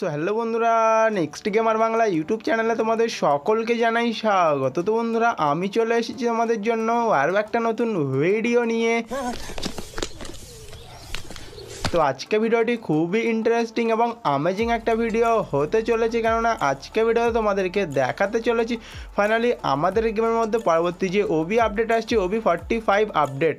So hello বন্ধুরা, next gamer Bangla YouTube চ্যানেলে তোমাদের সকলকে জানাই স্বাগত। তো বন্ধুরা, আমি চলে এসেছি তোমাদের জন্য আরও একটা নতুন ভিডিও নিয়ে। তো আজকে ভিডিওটি খুবই ইন্টারেস্টিং এবং আমেজিং একটা ভিডিও হতে চলেছে, কেননা আজকে ভিডিওতে তোমাদেরকে দেখাতে চলেছি। ফাইনালি আমাদের গেমের মধ্যে পরবর্তী যে ওবি আপডেট আসছে ওবি ফর্টি ফাইভ আপডেট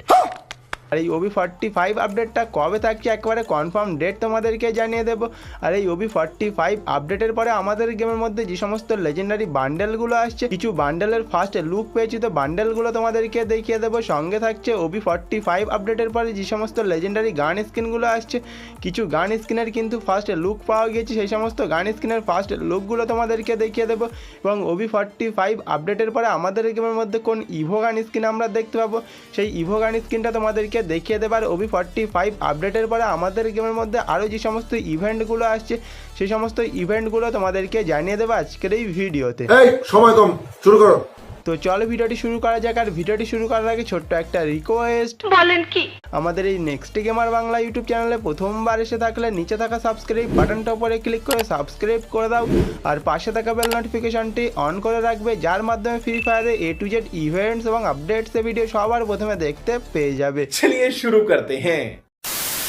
আর এই ওবি ফর্টি ফাইভ আপডেটটা কবে থাকছে? একেবারে কনফার্ম ডেট তোমাদেরকে জানিয়ে দেবো। আর এই ওবি ফর্টি ফাইভ আপডেটের পরে আমাদের গেমের মধ্যে যে সমস্ত লেজেন্ডারি বান্ডেলগুলো আসছে, কিছু বান্ডেলের ফার্স্ট লুক পেয়েছি। তো বান্ডেলগুলো তোমাদেরকে দেখিয়ে দেবো। সঙ্গে থাকছে ওবি ফর্টি ফাইভ আপডেটের পরে যে সমস্ত লেজেন্ডারি গান স্ক্রিনগুলো আসছে, কিছু গান স্ক্রিনের কিন্তু ফার্স্ট লুক পাওয়া গিয়েছে সেই সমস্ত গান স্ক্রিনের ফার্স্ট লুকগুলো তোমাদেরকে দেখিয়ে দেবো। এবং ওবি ফর্টি ফাইভ আপডেটের পরে আমাদের গেমের মধ্যে কোন ইভো গান স্কিন আমরা দেখতে পাবো? সেই ইভো গান স্ক্রিনটা তোমাদেরকে দেখিয়ে দেবার ওবি ফর্টি ফাইভ আপডেটের পরে আমাদের গেমের মধ্যে আরও যে সমস্ত ইভেন্টগুলো আসছে, সেই সমস্ত ইভেন্টগুলো তোমাদেরকে জানিয়ে দেবো আজকের এই ভিডিওতে সময় কম, শুরু করো। তো চলো ভিডিওটি শুরু করা যাক আর ভিডিওটি শুরু করার আগে ছোট্ট একটা রিকোয়েস্ট বলেন কি? আমাদের এই নেক্সট গেমার বাংলা ইউটিউব চ্যানেলে প্রথমবার এসে থাকলে নিচে থাকা সাবস্ক্রাইব বাটনটা উপরে ক্লিক করে সাবস্ক্রাইব করে দাও আর পাশে থাকা বেল নোটিফিকেশনটি অন করে রাখবে যার মাধ্যমে ফ্রি ফায়ারে এ টু জেড ইভেন্টস এবং আপডেটস ভিডিও সবার প্রথমে দেখতে পেয়ে যাবে। চলিয়ে শুরু করতে হ্যাঁ।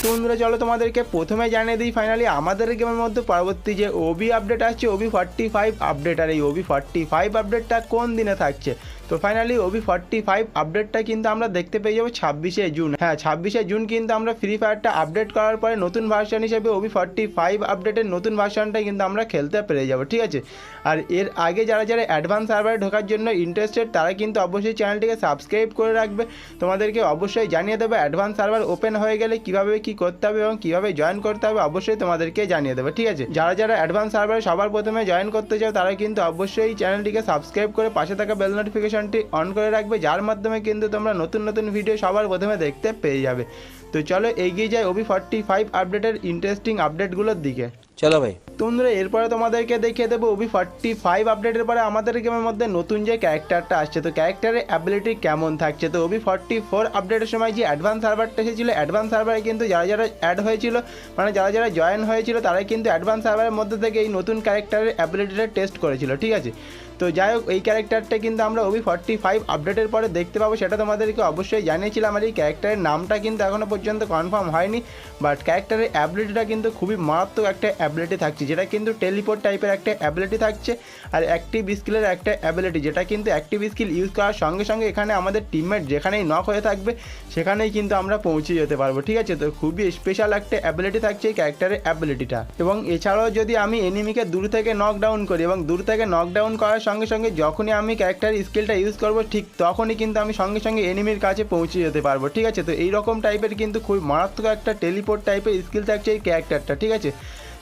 তো বন্ধুরা, চলো তোমাদেরকে প্রথমে জানিয়ে দিই ফাইনালি আমাদের গেমের মধ্যে পরবর্তী যে ওবি আপডেট আসছে ওবি ফর্টি ফাইভ আপডেট আর এই ওবি ফর্টি ফাইভ আপডেটটা কোন দিনে থাকছে? তো ফাইনালি ওবি ফর্টি ফাইভ আপডেটটা কিন্তু আমরা দেখতে পেয়ে যাব ছাব্বিশে জুন। হ্যাঁ ছাব্বিশে জুন কিন্তু আমরা ফ্রি ফায়ারটা আপডেট করার পরে নতুন ভার্সন হিসেবে ওবি ফর্টি ফাইভ আপডেটের নতুন ভার্সনটা কিন্তু আমরা খেলতে পেরে যাব, ঠিক আছে? আর এর আগে যারা যারা অ্যাডভান্স সার্ভারে ঢোকার জন্য ইন্টারেস্টেড তারা কিন্তু অবশ্যই চ্যানেলটিকে সাবস্ক্রাইব করে রাখবে। তোমাদেরকে অবশ্যই জানিয়ে দেবে অ্যাডভান্স সার্ভার ওপেন হয়ে গেলে কীভাবে কী করতে হবে এবং কীভাবে জয়েন করতে হবে অবশ্যই তোমাদেরকে জানিয়ে দেবে, ঠিক আছে? যারা যারা অ্যাডভান্স সার্ভারে সবার প্রথমে জয়েন করতে চাও, তারা কিন্তু অবশ্যই চ্যানেলটিকে সাবস্ক্রাইব করে পাশে থাকা বেল নোটিফিকেশনটি অন করে রাখবে যার মাধ্যমে কিন্তু তোমরা নতুন নতুন ভিডিও সবার প্রথমে দেখতে পেয়ে যাবে। তো চলো এগিয়ে যাই ওবি ফর্টি ফাইভ আপডেটের ইন্টারেস্টিং আপডেটগুলোর দিকে। চলো ভাই। তো বন্ধুরা এরপরে তোমাদেরকে দেখিয়ে দেবো ওবি ফর্টি ফাইভ আপডেটের পরে আমাদের গেমের মধ্যে নতুন যে ক্যারেক্টারটা আসছে তো ক্যারেক্টারের অ্যাবিলিটি কেমন থাকছে? তো ওবি ফর্টি ফোর আপডেটের সময় যে অ্যাডভান্স সার্ভারটা এসেছিল অ্যাডভান্স সার্ভারে কিন্তু যারা যারা অ্যাড হয়েছিল মানে যারা যারা জয়েন হয়েছিল তারাই কিন্তু অ্যাডভান্স সার্ভারের মধ্যে থেকে এই নতুন ক্যারেক্টারের অ্যাবিলিটিটা টেস্ট করেছিল ঠিক আছে? তো যাই হোক, এই ক্যারেক্টারটা কিন্তু আমরা ওবি ফর্টি ফাইভ আপডেটের পরে দেখতে পাবো, সেটা তোমাদেরকে অবশ্যই জানিয়েছিলাম। আর এই ক্যারেক্টারের নামটা কিন্তু এখনও পর্যন্ত কনফার্ম হয়নি বাট ক্যারেক্টারের অ্যাবিলিটিটা কিন্তু খুবই মারাত্মক একটা অ্যাবিলিটি থাকছে, যেটা কিন্তু টেলিপোর্ট টাইপের একটা অ্যাবিলিটি থাকছে, আর অ্যাক্টিভ স্কিলের একটা অ্যাবিলিটি যেটা কিন্তু অ্যাক্টিভ স্কিল ইউজ করার সঙ্গে সঙ্গে এখানে আমাদের টিমমেট যেখানেই নক হয়ে থাকবে, সেখানেই কিন্তু আমরা পৌঁছে যেতে পারব, ঠিক আছে? তো খুবই স্পেশাল একটা অ্যাবিলিটি থাকছে এই ক্যারেক্টারের অ্যাবিলিটিটা এবং এছাড়াও যদি আমি এনিমিকে দূর থেকে নক ডাউন করি, এবং দূর থেকে নক ডাউন করার সঙ্গে সঙ্গে যখনই আমি ক্যারেক্টার স্কিলটা ইউজ করব, ঠিক তখনই কিন্তু আমি সঙ্গে সঙ্গে এনিমির কাছে পৌঁছে যেতে পারব, ঠিক আছে? তো এইরকম টাইপের কিন্তু খুব মারাত্মক একটা টেলিপোর্ট টাইপের স্কিল থাকছে এই ক্যারেক্টারটা ঠিক আছে?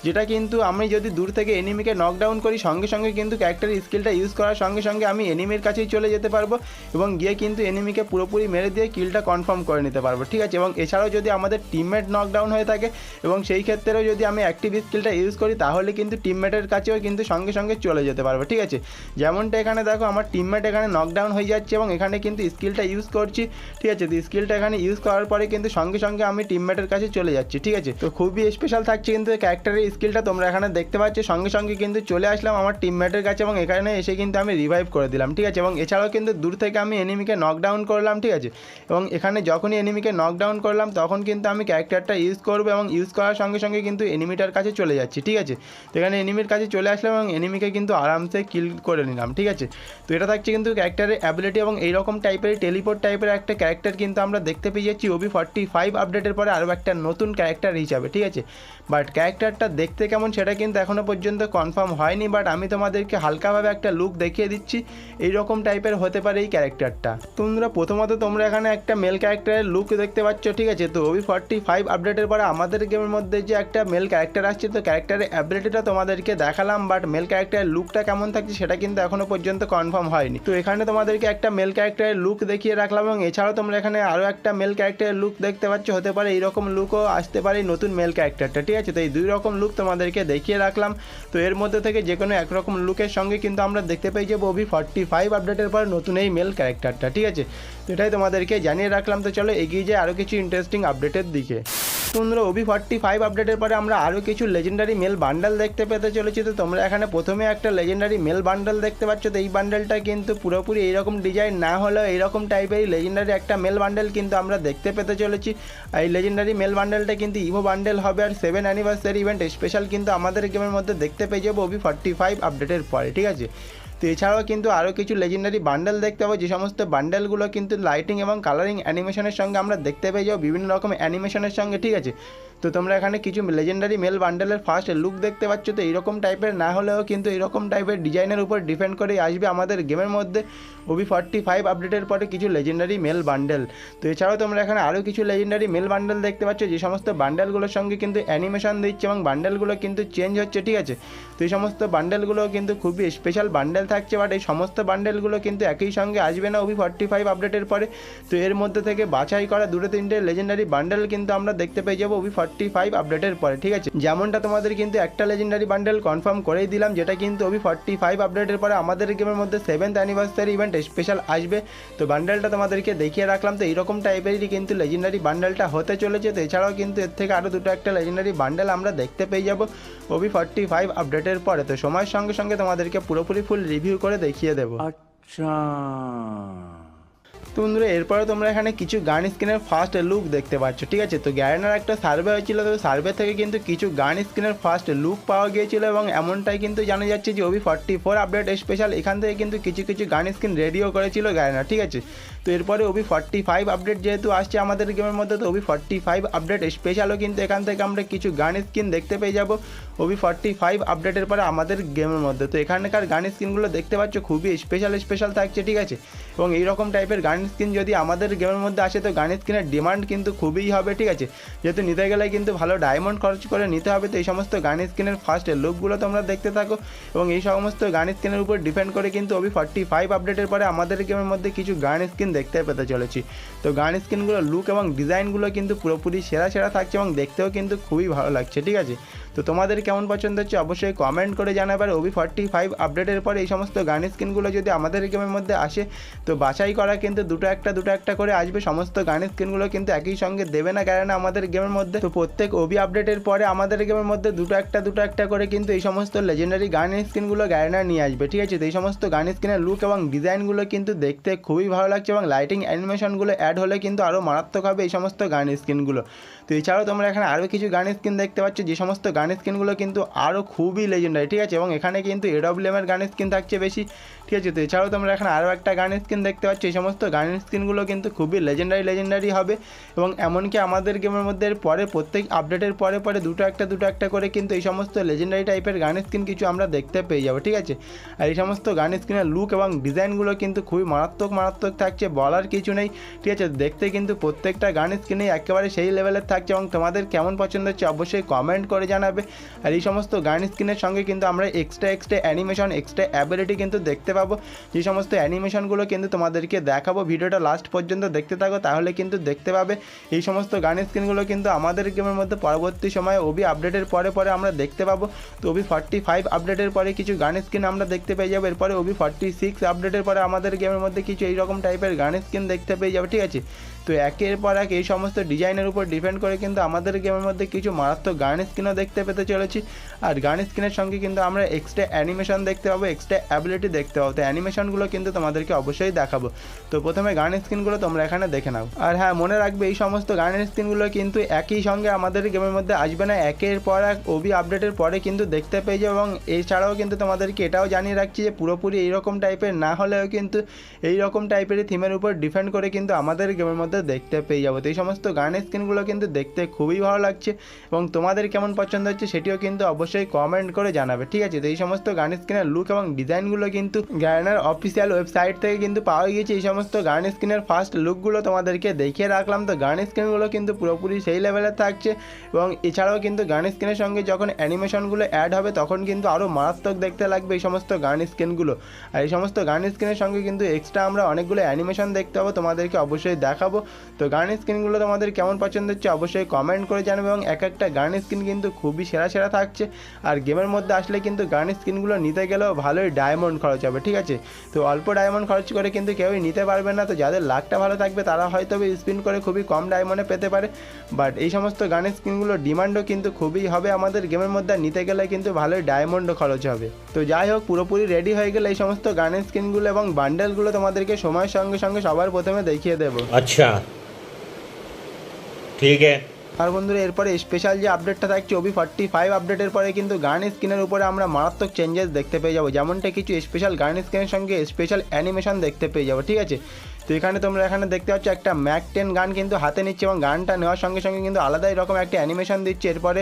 যেটা কিন্তু আমি যদি দূর থেকে এনিমিকে নকডাউন করি, সঙ্গে সঙ্গে কিন্তু ক্যারেক্টার স্কিলটা ইউজ করার সঙ্গে সঙ্গে আমি এনিমির কাছেই চলে যেতে পারব এবং গিয়ে কিন্তু এনিমিকে পুরোপুরি মেরে দিয়ে কিলটা কনফার্ম করে নিতে পারব, ঠিক আছে? এবং এছাড়াও যদি আমাদের টিমমেট নকডাউন হয়ে থাকে এবং সেই ক্ষেত্রেও যদি আমি অ্যাক্টিভ স্কিলটা ইউজ করি, তাহলে কিন্তু টিমমেটের কাছেও কিন্তু সঙ্গে সঙ্গে চলে যেতে পারব, ঠিক আছে? যেমনটা এখানে দেখো, আমার টিমমেট এখানে নকডাউন হয়ে যাচ্ছে এবং এখানে কিন্তু স্কিলটা ইউজ করছি, ঠিক আছে? তো স্কিলটা এখানে ইউজ করার পরে কিন্তু সঙ্গে সঙ্গে আমি টিমমেটের কাছে চলে যাচ্ছি, ঠিক আছে? তো খুবই স্পেশাল থাকছে কিন্তু ক্যারেক্টারের স্কিলটা তোমরা এখানে দেখতে পাচ্ছ। সঙ্গে সঙ্গে কিন্তু চলে আসলাম আমার টিমমেটের কাছে এবং এখানে এসে কিন্তু আমি রিভাইভ করে দিলাম, ঠিক আছে? এবং এছাড়াও কিন্তু দূর থেকে আমি এনিমিকে নকডাউন করলাম, ঠিক আছে? এবং এখানে যখনই এনিমিকে নকডাউন করলাম, তখন কিন্তু আমি ক্যারেক্টারটা ইউজ করব এবং ইউজ করার সঙ্গে সঙ্গে কিন্তু এনিমিটার কাছে চলে যাচ্ছি, ঠিক আছে? তো এখানে এনিমির কাছে চলে আসলাম এবং এনিমিকে কিন্তু আরামসে কিল করে নিলাম, ঠিক আছে? তো এটা থাকছে কিন্তু ক্যারেক্টারের অ্যাবিলিটি এবং এইরকম টাইপের টেলিপোর্ট টাইপের একটা ক্যারেক্টার কিন্তু আমরা দেখতে পেয়ে যাচ্ছি। ওবি ফর্টি ফাইভ আপডেটের পরে আরও একটা নতুন ক্যারেক্টার হিসাবে, ঠিক আছে? বাট ক্যারেক্টারটা দেখতে কেমন সেটা কিন্তু এখনও পর্যন্ত কনফার্ম হয়নি বাট আমি তোমাদেরকে হালকাভাবে একটা লুক দেখিয়ে দিচ্ছি। এইরকম টাইপের হতে পারে এই ক্যারেক্টারটা। তোমরা প্রথমত তোমরা এখানে একটা মেল ক্যারেক্টারের লুক দেখতে পাচ্ছ, ঠিক আছে? তো ওবি ফর্টি ফাইভ আপডেটের পরে আমাদের গেমের মধ্যে যে একটা মেল ক্যারেক্টার আসছে, তো ক্যারেক্টারের অ্যাবিলিটিটা তোমাদেরকে দেখালাম বাট মেল ক্যারেক্টারের লুকটা কেমন থাকছে সেটা কিন্তু এখনও পর্যন্ত কনফার্ম হয়নি। তো এখানে তোমাদেরকে একটা মেল ক্যারেক্টারের লুক দেখিয়ে রাখলাম এবং এছাড়াও তোমরা এখানে আরও একটা মেল ক্যারেক্টারের লুক দেখতে পাচ্ছ, হতে পারে এইরকম লুকও আসতে পারে নতুন মেল ক্যারেক্টারটা ঠিক আছে? তো এই দুই রকম লুক তোমাদেরকে দেখিয়ে রাখলাম। তো এর মধ্যে থেকে যে কোনো একরকম লুকের সঙ্গে কিন্তু আমরা দেখতে পাই যে ববি ফর্টি ফাইভ আপডেটের পর নতুন এই মেল ক্যারেক্টারটা ঠিক আছে? তো এটাই তোমাদেরকে জানিয়ে রাখলাম। তো চলো এগিয়ে যায় আরও কিছু ইন্টারেস্টিং আপডেটের দিকে। বন্ধুরা ওবি ফর্টি ফাইভ আপডেটের পরে আমরা আরও কিছু লেজেন্ডারি মেল বান্ডেল দেখতে পেতে চলেছি। তো তোমরা এখানে প্রথমে একটা লেজেন্ডারি মেল বান্ডেল দেখতে পাচ্ছ। তো এই বান্ডেলটা কিন্তু পুরোপুরি এইরকম ডিজাইন না হলেও এইরকম টাইপেরই লেজেন্ডারি একটা মেল বান্ডেল কিন্তু আমরা দেখতে পেতে চলেছি। এই লেজেন্ডারি মেল বান্ডেলটা কিন্তু ইভো বান্ডেল হবে আর সেভেন অ্যানিভার্সারি ইভেন্ট স্পেশাল কিন্তু আমাদের গেমের মধ্যে দেখতে পেয়ে যাব ওবি ফর্টি ফাইভ আপডেটের পরে, ঠিক আছে? তো এছাড়াও কিন্তু আরও কিছু লেজেন্ডারি বান্ডেল দেখতে পাবো। যে সমস্ত বান্ডেলগুলো কিন্তু লাইটিং এবং কালারিং অ্যানিমেশনের সঙ্গে আমরা দেখতে পেয়ে যাব। বিভিন্ন রকম অ্যানিমেশনের সঙ্গে, ঠিক আছে? তো তোমরা এখানে কিছু লেজেন্ডারি মেল বান্ডেলের ফার্স্ট লুক দেখতে পাচ্ছ, তো এইরকম টাইপের না হলেও কিন্তু এরকম টাইপের ডিজাইনের উপর ডিপেন্ড করে আসবে আমাদের গেমের মধ্যে। ওবি ফর্টি ফাইভ আপডেটের পরে কিছু লেজেন্ডারি মেল বান্ডেল তো এছাড়াও তোমরা এখানে আরও কিছু লেজেন্ডারি মেল বান্ডেল দেখতে পাচ্ছ, যে সমস্ত বান্ডেলগুলোর সঙ্গে কিন্তু অ্যানিমেশন দিচ্ছে এবং বান্ডেলগুলো কিন্তু চেঞ্জ হচ্ছে, ঠিক আছে? তো এই সমস্ত বান্ডেলগুলো কিন্তু খুবই স্পেশাল বান্ডেল থাকছে বাট এই সমস্ত বান্ডেলগুলো কিন্তু একই সঙ্গে আসবে না ওবি ফর্টি ফাইভ আপডেটের পরে। তো এর মধ্যে থেকে বাছাই করা দুটো তিনটে লেজেন্ডারি বান্ডেল কিন্তু আমরা দেখতে পেয়ে যাব ওবি ফর্টি ফর্টি ফাইভ আপডেটের পরে, ঠিক আছে? যেমনটা তোমাদের কিন্তু একটা লেজেন্ডারি বান্ডেল কনফার্ম করেই দিলাম, যেটা কিন্তু ওবি ফর্টি ফাইভ আপডেটের পরে আমাদের গেমের মধ্যে সেভেন্থ অ্যানিভার্সারি ইভেন্ট স্পেশাল আসবে। তো বান্ডেলটা তোমাদেরকে দেখিয়ে রাখলাম। তো এইরকম টাইপেরই কিন্তু লেজেন্ডারি বান্ডেলটা হতে চলেছে। তো এছাড়াও কিন্তু এর থেকে আরও দুটো একটা লেজেন্ডারি বান্ডেল আমরা দেখতে পেয়ে যাব ওবি ফর্টি ফাইভ আপডেটের পরে। তো সময়ের সঙ্গে সঙ্গে তোমাদেরকে পুরোপুরি ফুল রিভিউ করে দেখিয়ে দেবো। আচ্ছা। তো বন্ধুরা, এরপরে তোমরা এখানে কিছু গান স্ক্রিনের ফার্স্ট লুক দেখতে পাচ্ছ, ঠিক আছে? তো গ্যারেনার একটা সার্ভে হয়েছিল, তো সার্ভে থেকে কিন্তু কিছু গান স্ক্রিনের ফার্স্ট লুক পাওয়া গিয়েছিল এবং এমনটাই কিন্তু জানা যাচ্ছে যে OB forty four update special এখান থেকে কিন্তু কিছু কিছু গান স্ক্রিন রেডিও করেছিল গ্যারেনার ঠিক আছে? তো এরপরে ওবি ফর্টি ফাইভ আপডেট যেহেতু আসছে আমাদের গেমের মধ্যে, তো ওবি ফর্টি ফাইভ আপডেট স্পেশালও কিন্তু এখান থেকে আমরা কিছু গান স্ক্রিন দেখতে পেয়ে যাব। ওবি ফর্টি ফাইভ আপডেটের পরে আমাদের গেমের মধ্যে। তো এখানকার গান স্ক্রিনগুলো দেখতে পাচ্ছ, খুবই স্পেশাল স্পেশাল থাকছে, ঠিক আছে? এবং এইরকম টাইপের গান স্ক্রিন যদি আমাদের গেমের মধ্যে আসে, তো গান স্ক্রিনের ডিমান্ড কিন্তু খুবই হবে, ঠিক আছে? যেহেতু নিতে গেলে কিন্তু ভালো ডায়মন্ড খরচ করে নিতে হবে, তো এই সমস্ত গান স্ক্রিনের ফার্স্ট লুকগুলো তোমরা দেখতে থাকো। এবং এই সমস্ত গান স্ক্রিনের উপর ডিপেন্ড করে কিন্তু ওবি ফর্টি ফাইভ আপডেটের পরে আমাদের গেমের মধ্যে কিছু গান স্ক্রিন দেখতে পেতে চলেছি। তো গান স্ক্রিনগুলো লুক এবং ডিজাইনগুলো কিন্তু পুরোপুরি সেরা সেরা থাকছে এবং দেখতেও কিন্তু খুবই ভালো লাগছে, ঠিক আছে? তো তোমাদের কেমন পছন্দ হচ্ছে অবশ্যই কমেন্ট করে জানাবে। আর ওবি ফর্টি ফাইভ আপডেটের পরে এই সমস্ত গান স্ক্রিনগুলো যদি আমাদের গেমের মধ্যে আসে, তো বাছাই করা কিন্তু দুটো একটা দুটো একটা করে আসবে। সমস্ত গান স্ক্রিনগুলো কিন্তু একই সঙ্গে দেবে না কেননা আমাদের গেমের মধ্যে। তো প্রত্যেক ওবি আপডেটের পরে আমাদের গেমের মধ্যে দুটো একটা দুটো একটা করে কিন্তু এই সমস্ত লেজেন্ডারি গান স্ক্রিনগুলো গ্যারেনার নিয়ে আসবে। ঠিক আছে? তো এই সমস্ত গান স্ক্রিনের লুক এবং ডিজাইনগুলো কিন্তু দেখতে খুবই ভালো লাগছে এবং লাইটিং অ্যানিমেশনগুলো অ্যাড হলে কিন্তু আরও মারাত্মক হবে এই সমস্ত গান স্ক্রিনগুলো তো এছাড়াও তোমরা এখানে আরও কিছু গান স্ক্রিন দেখতে পাচ্ছ। যে সমস্ত গান স্ক্রিনগুলো কিন্তু আরও খুবই লেজেন্ডারি ঠিক আছে? এবং এখানে কিন্তু এডব্লিউএমের গান স্ক্রিন থাকছে বেশি, ঠিক আছে? তো এছাড়াও তোমরা এখানে আরও একটা গান স্ক্রিন দেখতে পাচ্ছ। এই সমস্ত গান স্ক্রিনগুলো কিন্তু খুবই লেজেন্ডারি লেজেন্ডারি হবে। এবং এমনকি আমাদের গেমের মধ্যে পরে প্রত্যেক আপডেটের পরে পরে দুটো একটা দুটো একটা করে কিন্তু এই সমস্ত লেজেন্ডারি টাইপের গান স্ক্রিন কিছু আমরা দেখতে পেয়ে যাব, ঠিক আছে? আর এই সমস্ত গান স্ক্রিনের লুক এবং ডিজাইনগুলো কিন্তু খুবই মারাত্মক মারাত্মক থাকছে, বলার কিছু নেই, ঠিক আছে? দেখতে কিন্তু প্রত্যেকটা গান স্ক্রিনেই একেবারে সেই লেভেলের থাকছে এবং তোমাদের কেমন পছন্দ হচ্ছে অবশ্যই কমেন্ট করে জানাবে। আর এই সমস্ত গান স্ক্রিনের সঙ্গে কিন্তু আমরা extra extra animation extra ability কিন্তু দেখতে পাবো। যে সমস্ত অ্যানিমেশনগুলো কিন্তু তোমাদেরকে দেখাবো, ভিডিওটা লাস্ট পর্যন্ত দেখতে থাকো, তাহলে কিন্তু দেখতে পাবে। এই সমস্ত গান স্ক্রিনগুলো কিন্তু আমাদের গেমের মধ্যে পরবর্তী সময়ে ওবি আপডেটের পরে পরে আমরা দেখতে পাবো। তো ওবি ফর্টি ফাইভ আপডেটের পরে কিছু গান স্ক্রিন আমরা দেখতে পেয়ে যাব। এরপরে ওবি ফর্টি সিক্স আপডেটের পরে আমাদের গেমের মধ্যে কিছু এইরকম টাইপের গান স্ক্রিন দেখতে পেয়ে যাবে, ঠিক আছে? তো একের পর এক এই সমস্ত ডিজাইনের উপর ডিপেন্ড করে কিন্তু আমাদের গেমের মধ্যে কিছু মারাত্মক গান স্ক্রিনও দেখতে পেতে চলেছি। আর গান স্ক্রিনের সঙ্গে কিন্তু আমরা এক্সট্রা অ্যানিমেশন দেখতে পাবো এক্সট্রা অ্যাবিলিটি দেখতে পাবো। তো অ্যানিমেশনগুলো কিন্তু তোমাদেরকে অবশ্যই দেখাবো। তো প্রথমে গান স্ক্রিনগুলো তোমরা এখানে দেখে নাও। আর হ্যাঁ মনে রাখবে এই সমস্ত গানের স্ক্রিনগুলো কিন্তু একই সঙ্গে আমাদের গেমের মধ্যে আসবে না। একের পর এক ওবি আপডেটের পরে কিন্তু দেখতে পেয়ে যাব এবং এছাড়াও কিন্তু তোমাদেরকে এটাও জানিয়ে রাখছি যে পুরোপুরি এইরকম টাইপের না হলেও কিন্তু এই রকম টাইপেরই থিমের উপর ডিপেন্ড করে কিন্তু আমাদের গেমের মধ্যে দেখতে পেয়ে যাব। তো এই সমস্ত গান স্ক্রিনগুলো কিন্তু দেখতে খুবই ভালো লাগছে এবং তোমাদের কেমন পছন্দ হচ্ছে সেটিও কিন্তু অবশ্যই কমেন্ট করে জানাবে, ঠিক আছে? তো এই সমস্ত গান স্ক্রিনের লুক এবং ডিজাইনগুলো কিন্তু গ্যারেনার অফিসিয়াল ওয়েবসাইট থেকে কিন্তু পাওয়া গিয়েছে। এই সমস্ত গান স্ক্রিনের ফার্স্ট লুকগুলো তোমাদেরকে দেখিয়ে রাখলাম। তো গান স্ক্রিনগুলো কিন্তু পুরোপুরি সেই লেভেলে থাকছে এবং এছাড়াও কিন্তু গান স্ক্রিনের সঙ্গে যখন অ্যানিমেশনগুলো অ্যাড হবে তখন কিন্তু আরও মারাত্মক দেখতে লাগবে এই সমস্ত গান স্ক্রিনগুলো আর এই সমস্ত গান স্ক্রিনের সঙ্গে কিন্তু এক্সট্রা আমরা অনেকগুলো অ্যানিমেশন দেখতে পাবো। তোমাদেরকে অবশ্যই দেখাবো। তো গার্নিশ স্ক্রিনগুলো তোমাদের কেমন পছন্দ হচ্ছে অবশ্যই কমেন্ট করে জানাবে এবং এক একটা গার্নিশ স্ক্রিন কিন্তু খুবই সেরা সেরা থাকছে। আর গেমের মধ্যে আসলে কিন্তু গার্নের স্ক্রিনগুলো নিতে গেলেও ভালোই ডায়মন্ড খরচ হবে, ঠিক আছে? তো অল্প ডায়মন্ড খরচ করে কিন্তু কেউই নিতে পারবে না। তো যাদের লাকটা ভালো থাকবে, তারা হয়তো স্পিন করে খুবই কম ডায়মন্ডে পেতে পারে। বাট এই সমস্ত গার্নের স্ক্রিনগুলোর ডিমান্ডও কিন্তু খুবই হবে আমাদের গেমের মধ্যে। নিতে গেলে কিন্তু ভালোই ডায়মন্ডও খরচ হবে। তো যাই হোক, পুরোপুরি রেডি হয়ে গেলে এই সমস্ত গার্নের স্ক্রিনগুলো এবং বান্ডেলগুলো তোমাদেরকে সময়ের সঙ্গে সঙ্গে সবার প্রথমে দেখিয়ে দেবো। আচ্ছা ঠিক আছে। আর বন্ধুরা, এরপরে স্পেশাল যে আপডেটটা থাকছে, ওবি ফর্টি ফাইভ আপডেটের পরে কিন্তু গান স্ক্রিনের উপরে আমরা মারাত্মক চেঞ্জেস দেখতে পেয়ে যাব। যেমনটা কিছু স্পেশাল গান স্ক্রিনের সঙ্গে স্পেশাল অ্যানিমেশন দেখতে পেয়ে যাব, ঠিক আছে? তো এখানে তোমরা এখানে দেখতে পাচ্ছ একটা ম্যাক টেন গান কিন্তু হাতে নিচ্ছে এবং গানটা নেওয়ার সঙ্গে সঙ্গে কিন্তু আলাদাই রকম একটা অ্যানিমেশন দিচ্ছে। এরপরে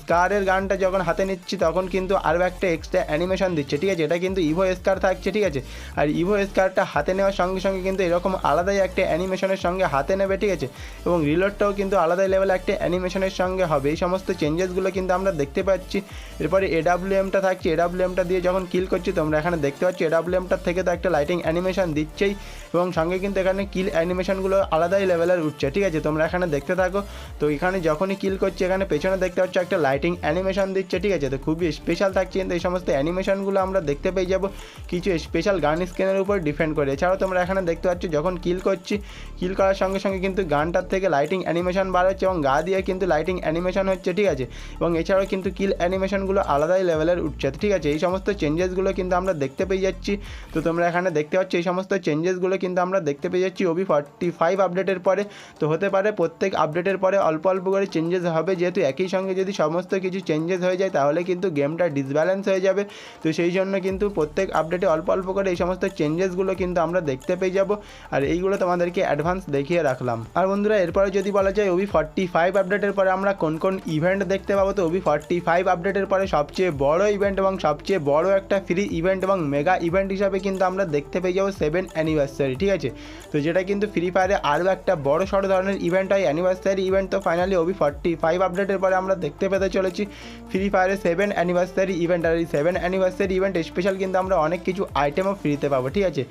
স্কারের গানটা যখন হাতে নিচ্ছি তখন কিন্তু আরও একটা এক্সট্রা অ্যানিমেশন দিচ্ছে, ঠিক আছে? এটা কিন্তু ইভো স্কার থাকছে, ঠিক আছে? আর ইভো স্কারটা হাতে নেওয়ার সঙ্গে সঙ্গে কিন্তু এরকম আলাদাই একটা অ্যানিমেশনের সঙ্গে হাতে নেবে, ঠিক আছে? এবং রিলোডটাও কিন্তু আলাদাই লেভেলে একটা অ্যানিমেশনের সঙ্গে হবে। এই সমস্ত চেঞ্জেসগুলো কিন্তু আমরা দেখতে পাচ্ছি। এরপরে এডাব্লিউএমটা থাকছে। এডাব্লিউএমটা দিয়ে যখন কিল করছি, তোমরা এখানে দেখতে পাচ্ছ এডাব্লিউএমটার থেকে তো একটা লাইটিং অ্যানিমেশন দিচ্ছেই। এবং সঙ্গে কিন্তু এখানে কিল অ্যানিমেশনগুলো আলাদাই লেভেলের উঠছে, ঠিক আছে? তোমরা এখানে দেখতে থাকো। তো এখানে যখনই কিল করছে, এখানে পেছনে দেখতে পাচ্ছ একটা লাইটিং অ্যানিমেশন দিচ্ছে, ঠিক আছে? তো খুবই স্পেশাল থাকছে কিন্তু এই সমস্ত অ্যানিমেশনগুলো আমরা দেখতে পেয়ে যাব। কিছু স্পেশাল গান স্ক্রিনের উপর ডিপেন্ড করে। এছাড়াও তোমরা এখানে দেখতে পাচ্ছ, যখন কিল করছি কিল করার সঙ্গে সঙ্গে কিন্তু গানটার থেকে লাইটিং অ্যানিমেশন বার হচ্ছে এবং গা দিয়ে কিন্তু লাইটিং অ্যানিমেশন হচ্ছে, ঠিক আছে? এবং এছাড়াও কিন্তু কিল অ্যানিমেশনগুলো আলাদাই লেভেলের উঠছে, ঠিক আছে? এই সমস্ত চেঞ্জেসগুলো কিন্তু আমরা দেখতে পেয়ে যাচ্ছি। তো তোমরা এখানে দেখতে পাচ্ছ, এই সমস্ত চেঞ্জেসগুলো কিন্তু আমরা দেখতে পেয়ে যাচ্ছি ওবি ফর্টি ফাইভ আপডেটের পরে। তো হতে পারে প্রত্যেক আপডেটের পরে অল্প অল্প করে চেঞ্জেস হবে। যেহেতু একই সঙ্গে যদি সমস্ত কিছু চেঞ্জেস হয়ে যায়, তাহলে কিন্তু গেমটা ডিসব্যালেন্স হয়ে যাবে। তো সেই জন্য কিন্তু প্রত্যেক আপডেটে অল্প অল্প করে এই সমস্ত চেঞ্জেসগুলো কিন্তু আমরা দেখতে পেয়ে যাব। আর এইগুলো তোমাদেরকে অ্যাডভান্স দেখিয়ে রাখলাম। আর বন্ধুরা, এরপরে যদি বলা যায় ওবি ফর্টি ফাইভ আপডেটের পরে আমরা কোন কোন ইভেন্ট দেখতে পাবো, তো ওবি ফর্টি ফাইভ আপডেটের পরে সবচেয়ে বড় ইভেন্ট এবং সবচেয়ে বড় একটা ফ্রি ইভেন্ট এবং মেগা ইভেন্ট হিসাবে কিন্তু আমরা দেখতে পেয়ে যাব সেভেন অ্যানিভার্সারি ঠিক আছে? তো যেটা কিন্তু ফ্রি ফায়ারে আরও একটা বড় সড়ো ধরনের ইভেন্ট হয় অ্যানিভার্সারি ইভেন্ট তো ফাইনালি ওবি ফর্টি ফাইভ আপডেটের পরে আমরা দেখতে পেতে চলেছি। ফ্রি ফায়ারের সেভেন অ্যানিভার্সারি ইভেন্ট আর এই সেভেন অ্যানিভার্সারি ইভেন্ট স্পেশাল কিন্তু আমরা অনেক কিছু আইটেমও ফ্রিতে পাবো, ঠিক আছে?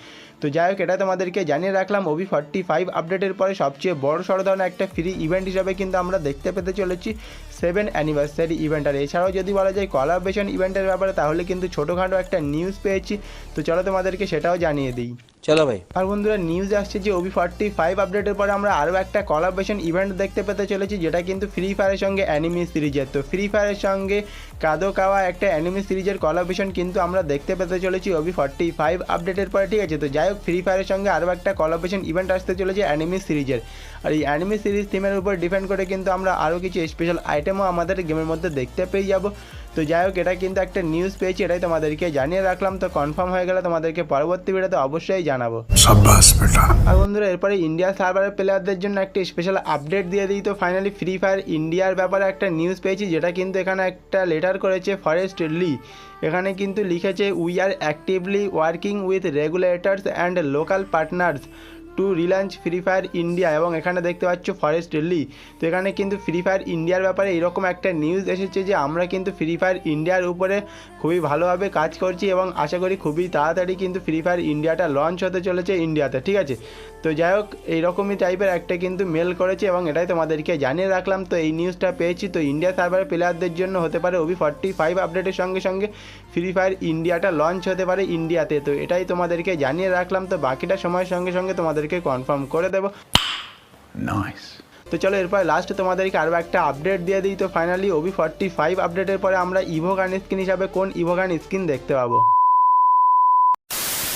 তো যাই হোক এটা তোমাদেরকে জানিয়ে রাখলাম ওবি ফর্টি ফাইভ আপডেটের পরে সবচেয়ে বড় সড় ধরনের একটা ফ্রি ইভেন্ট হিসাবে কিন্তু আমরা দেখতে পেতে চলেছি সেভেন অ্যানিভার্সারি ইভেন্ট আর এছাড়াও যদি বলা যায় কলাবেশন ইভেন্টের ব্যাপারে তাহলে কিন্তু ছোটোখাটো একটা নিউজ পেয়েছি। তো চলো তোমাদেরকে সেটাও জানিয়ে দিই। চলো ভাই। আর বন্ধুরা নিউজ আসছে যে ওবি ফর্টি ফাইভ আপডেটের পরে আমরা আরও একটা কলাবেশন ইভেন্ট দেখতে পেতে চলেছি যেটা কিন্তু ফ্রি ফায়ারের সঙ্গে অ্যানিমি সিরিজের তো ফ্রি ফায়ারের সঙ্গে কাদো কাওয়া একটা অ্যানিমি সিরিজের কলাবেশন কিন্তু আমরা দেখতে পেতে চলেছি ওবি ফর্টি ফাইভ আপডেটের পরে, ঠিক আছে? তো যাই হোক ফ্রি ফায়ারের সঙ্গে আরও একটা কলাবেশন ইভেন্ট আসতে চলেছে অ্যানিমি সিরিজের। আর এই অ্যানিমি সিরিজ থিমের উপর ডিপেন্ড করে কিন্তু আমরা আরও কিছু স্পেশাল আইটেমও আমাদের গেমের মধ্যে দেখতে পেয়ে যাব। তো যাই হোক এটা কিন্তু একটা নিউজ পেয়েছি এটাই তোমাদেরকে জানিয়ে রাখলাম। তো কনফার্ম হয়ে গেলে তোমাদেরকে পরবর্তী ভিডিওতে অবশ্যই জানাব। আর বন্ধুরা এরপরে ইন্ডিয়া সার্ভারের প্লেয়ারদের জন্য একটি স্পেশাল আপডেট দিয়ে দিই। তো ফাইনালি ফ্রি ফায়ার ইন্ডিয়ার ব্যাপারে একটা নিউজ পেয়েছি যেটা কিন্তু এখানে একটা লেটার করেছে ফরেস্ট লি এখানে কিন্তু লিখেছে we are actively working with regulators and local partners to relaunch free fire India এবং এখানে দেখতে পাচ্ছ ফরেস্ট লি তো এখানে কিন্তু ফ্রি ফায়ার ইন্ডিয়ার ব্যাপারে এরকম একটা নিউজ এসেছে যে আমরা কিন্তু ফ্রি ফায়ার ইন্ডিয়ার উপরে খুবই ভালোভাবে কাজ করছি এবং আশা করি খুবই তাড়াতাড়ি কিন্তু ফ্রি ফায়ার ইন্ডিয়াটা লঞ্চ হতে চলেছে ইন্ডিয়াতে, ঠিক আছে? তো যাই হোক এইরকমই টাইপের একটা কিন্তু মেল করেছে এবং এটাই তোমাদেরকে জানিয়ে রাখলাম। তো এই নিউজটা পেয়েছি। তো ইন্ডিয়া সার্ভারের প্লেয়ারদের জন্য হতে পারে ওবি ফর্টি ফাইভ আপডেটের সঙ্গে সঙ্গে ফ্রি ফায়ার ইন্ডিয়াটা লঞ্চ হতে পারে ইন্ডিয়াতে তো এটাই তোমাদেরকে জানিয়ে রাখলাম। তো বাকিটা সময়ের সঙ্গে সঙ্গে তোমাদেরকে কনফার্ম করে দেবো। তো চলো এরপর লাস্ট তোমাদেরকে আরও একটা আপডেট দিয়ে দিই। তো ফাইনালি ওবি ফর্টি ফাইভ আপডেটের পরে আমরা ইভোগান স্কিন হিসাবে কোন ইভোগান স্কিন দেখতে পাবো?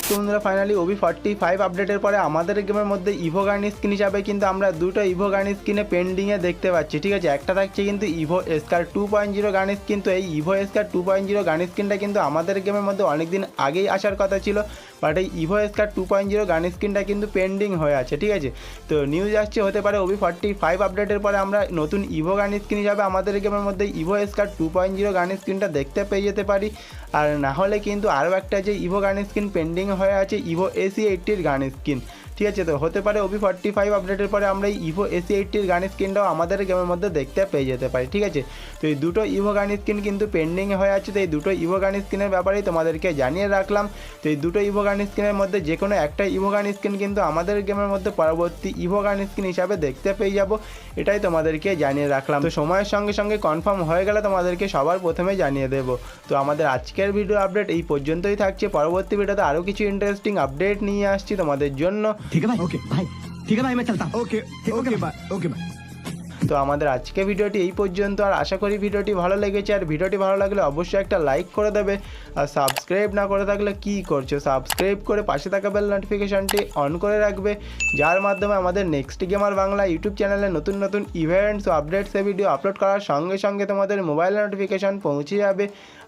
তো বন্ধুরা ফাইনালি ওবি ফর্টি ফাইভ আপডেটের পরে আমাদের গেমের মধ্যে ইভো গান স্কিন হিসাবে কিন্তু আমরা দুটো ইভো গান স্কিনে পেন্ডিংয়ে দেখতে পাচ্ছি, ঠিক আছে? একটা থাকছে কিন্তু evo scar two point zero gun skin তো এই evo scar two point zero gun স্কিনটা কিন্তু আমাদের গেমের মধ্যে অনেকদিন আগেই আসার কথা ছিল বাট এই evo scar two point zero gun স্কিনটা কিন্তু পেন্ডিং হয়ে আছে, ঠিক আছে? তো নিউজ আসছে, হতে পারে ওবি ফর্টি ফাইভ আপডেটের পরে আমরা নতুন ইভো গান স্কিন হিসাবে আমাদের গেমের মধ্যে evo scar two point zero gun স্কিনটা দেখতে পেয়ে যেতে পারি আর না হলে কিন্তু আরও একটা যে ইভো গান স্কিন পেন্ডিং হয়ে আছে ইভো এসি এইটটির গান স্কিন ঠিক আছে। তো হতে পারে ওবি ফর্টি ফাইভ আপডেটের পরে আমরা ইভো এসি এইটটির গান স্ক্রিনটাও আমাদের গেমের মধ্যে দেখতে পেয়ে যেতে পারি, ঠিক আছে? তো এই দুটো ইভো গান স্ক্রিন কিন্তু পেন্ডিংয়ে হয়ে আছে, তো এই দুটো ইভো গান স্ক্রিনের ব্যাপারেই তোমাদেরকে জানিয়ে রাখলাম। তো এই দুটো ইভো গান স্ক্রিনের মধ্যে যে কোনো একটা ইভো গান স্ক্রিন কিন্তু আমাদের গেমের মধ্যে পরবর্তী ইভো গান স্ক্রিন হিসাবে দেখতে পেয়ে যাব, এটাই তোমাদেরকে জানিয়ে রাখলাম। তো সময়ের সঙ্গে সঙ্গে কনফার্ম হয়ে গেলে তোমাদেরকে সবার প্রথমে জানিয়ে দেবো। তো আমাদের আজকের ভিডিও আপডেট এই পর্যন্তই থাকছে, পরবর্তী ভিডিওতে আরও কিছু ইন্টারেস্টিং আপডেট নিয়ে আসছি তোমাদের জন্য। ठीक है भाई ओके भाई ठीक है भाई मैं चलता okay okay bye okay bye তো আমাদের আজকে ভিডিওটি এই পর্যন্ত আর আশা করি ভিডিওটি ভালো লেগেছে আর ভিডিওটি ভালো লাগলে অবশ্যই একটা লাইক করে দেবে আর সাবস্ক্রাইব না করে থাকলে কি করছো সাবস্ক্রাইব করে পাশে থাকা বেল নোটিফিকেশনটি অন করে রাখবে যার মাধ্যমে আমাদের নেক্সট গেমার বাংলা ইউটিউব চ্যানেলে নতুন নতুন ইভেন্টস ও আপডেটসে ভিডিও আপলোড করার সঙ্গে সঙ্গে তোমাদের মোবাইল নোটিফিকেশন পৌঁছে যাবে